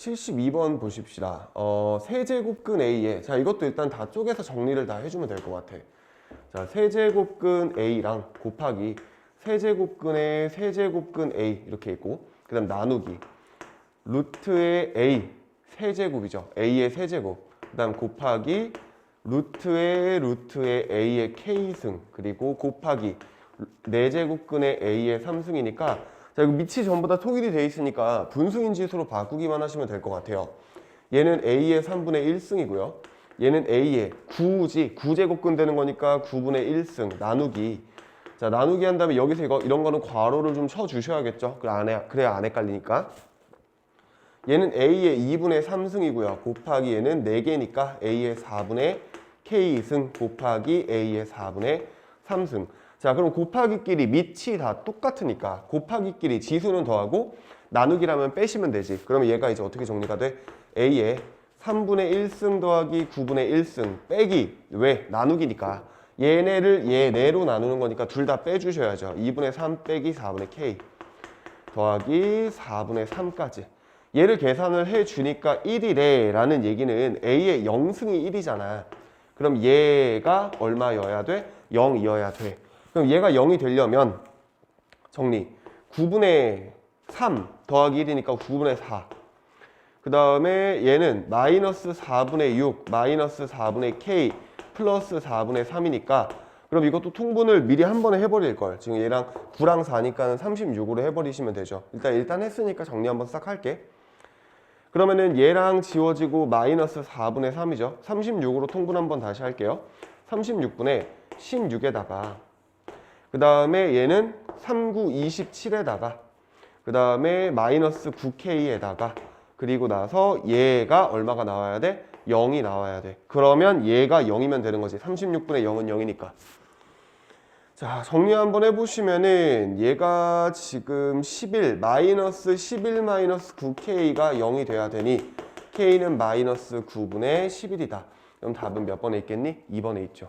72번 보십시다. 어, 세제곱근 A에 자 이것도 일단 다 쪼개서 정리를 다 해주면 될 것 같아. 자 세제곱근 A랑 곱하기 세제곱근의 세제곱근 A 이렇게 있고 그 다음 나누기 루트의 A 세제곱이죠. A의 세제곱. 그 다음 곱하기 루트의 루트의 A의 K승 그리고 곱하기 네제곱근의 A의 3승이니까 자 이거 밑이 전부 다 통일이 돼 있으니까 분수인 지수로 바꾸기만 하시면 될 것 같아요. 얘는 A의 3분의 1승이고요. 얘는 A의 9지 9제곱근 되는 거니까 9분의 1승 나누기 자 나누기 한 다음에 여기서 이거 이런 거는 괄호를 좀 쳐 주셔야겠죠. 그래 안 해, 그래야 안 헷갈리니까. 얘는 A의 2분의 3승이고요. 곱하기 얘는 4개니까 A의 4분의 K승 곱하기 A의 4분의 3승. 자, 그럼 곱하기끼리 밑이 다 똑같으니까 곱하기끼리 지수는 더하고 나누기라면 빼시면 되지. 그러면 얘가 이제 어떻게 정리가 돼? A의 3분의 1승 더하기 9분의 1승 빼기 왜? 나누기니까 얘네를 얘네로 나누는 거니까 둘 다 빼주셔야죠. 2분의 3 빼기 4분의 K 더하기 4분의 3까지. 얘를 계산을 해주니까 1이래 라는 얘기는 A의 0승이 1이잖아. 그럼 얘가 얼마여야 돼? 0이어야 돼. 그럼 얘가 0이 되려면 정리. 9분의 3 더하기 1이니까 9분의 4. 그 다음에 얘는 마이너스 4분의 6, 마이너스 4분의 K 플러스 4분의 3이니까 그럼 이것도 통분을 미리 한 번에 해버릴 걸. 지금 얘랑 9랑 4니까는 36으로 해버리시면 되죠. 일단 일단 했으니까 정리 한번 싹 할게. 그러면은 얘랑 지워지고 마이너스 4분의 3이죠. 36으로 통분 한번 다시 할게요. 36분의 16에다가 그 다음에 얘는 39, 27에다가 그 다음에 마이너스 9K에다가 그리고 나서 얘가 얼마가 나와야 돼? 0이 나와야 돼. 그러면 얘가 0이면 되는 거지. 36분의 0은 0이니까. 자, 정리 한번 해보시면은 얘가 지금 11, 마이너스 11 마이너스 9K가 0이 돼야 되니 K는 마이너스 9분의 11이다. 그럼 답은 몇 번에 있겠니? 2번에 있죠.